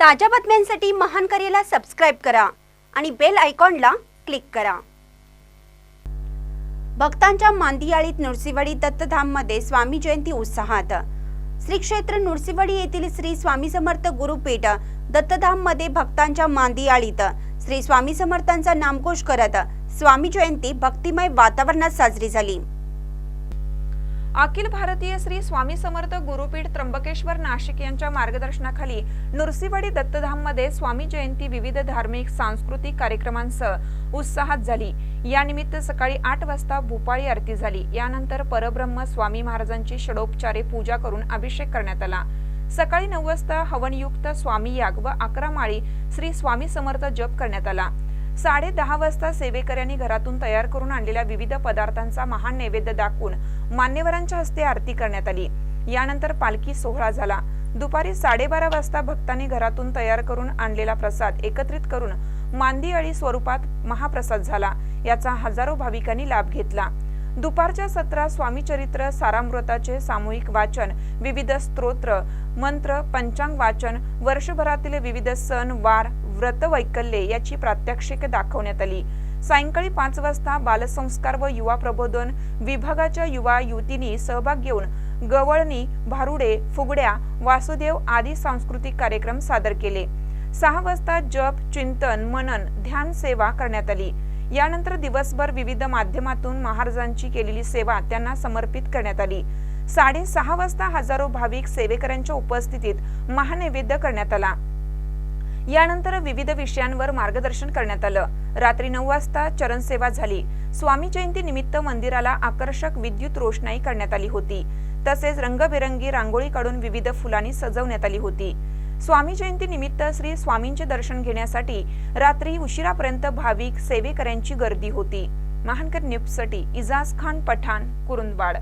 ताज्या बातम्यांसाठी महान करेला सबस्क्राईब करा आणि बेल आयकॉनला क्लिक करा. भक्तांच्या मांदियाळीत नृसिंहवाडी दत्तधाममध्ये स्वामी जयंती उत्साहात. श्री क्षेत्र नृसिंहवाडी येथील श्री स्वामी समर्थ गुरुपीठ दत्तधाममध्ये भक्तांच्या मांदियाळीत श्री स्वामी समर्थांचा नामकोश करत स्वामी जयंती भक्तिमय वातावरणात साजरी झाली. अखिल भारतीय श्री स्वामी समर्थ गुरुपीठ त्र्यंबकेश्वर नाशिक यांच्या मार्गदर्शनाखाली नृसिंहवाडी दत्तधाममध्ये स्वामी जयंती विविध धार्मिक सांस्कृतिक कार्यक्रमांसह उत्साहात झाली. यानिमित्त सकाळी आठ वाजता भूपाळी आरती झाली. यानंतर परब्रह्म स्वामी महाराजांची षडोपचारे पूजा करून अभिषेक करण्यात आला. सकाळी नऊ वाजता हवनयुक्त स्वामी याग व अकरा माळी श्री स्वामी समर्थ जप करण्यात आला. साडे दहा वाजता सेवेकऱ्यांनी घरातून तयार करून आणलेल्या विविध पदार्थांचा महान नैवेद्य दाखवून मान्यवरांच्या हस्ते आरती करण्यात आली. यानंतर पालखी सोहळा झाला. दुपारी साडेबारा वाजता भक्तांनी घरातून तयार करून आणलेला प्रसाद एकत्रित करून मांदी अळी स्वरूपात महाप्रसाद झाला. याचा हजारो भाविकांनी लाभ घेतला. दुपारच्या सत्रात स्वामी चरित्र सारामृताचे सामूहिक वाचन विविध स्तोत्र मंत्र पंचांग वाचन वर्षभरातील विविध सण वार व्रत वैकल्ये याची प्रात्यक्षिक दाखवण्यात आली. सायंकाळी पाच वाजता बालसंस्कार व युवा प्रबोधन विभागाच्या युवा युवतींनी सहभाग घेऊन गवळणी भारुडे फुगड्या वासुदेव आदी सांस्कृतिक कार्यक्रम सादर केले. सहा वाजता जप चिंतन मनन ध्यान सेवा करण्यात आली. यानंतर दिवसभर विविध माध्यमातून महाराजांची केलेली सेवा त्यांना समर्पित करण्यात आली. साडेसहा वाजता हजारो भाविक सेवेकऱ्यांच्या उपस्थितीत महानैवेद्य करण्यात आला. यानंतर विविध विषयांवर मार्गदर्शन करण्यात आलं. रात्री नऊ वाजता चरणसेवा झाली. स्वामी जयंती निमित्त मंदिराला आकर्षक विद्युत रोषणाई करण्यात आली होती. तसेच रंगबेरंगी रांगोळी काढून विविध फुलांनी सजवण्यात आली होती. स्वामी जयंती निमित्त श्री स्वामींचे दर्शन घेण्यासाठी रात्री उशिरापर्यंत भाविक सेवेकऱ्यांची गर्दी होती. महानकर न्यूजसाठी इजाज खान पठाण कुरुंदवाड.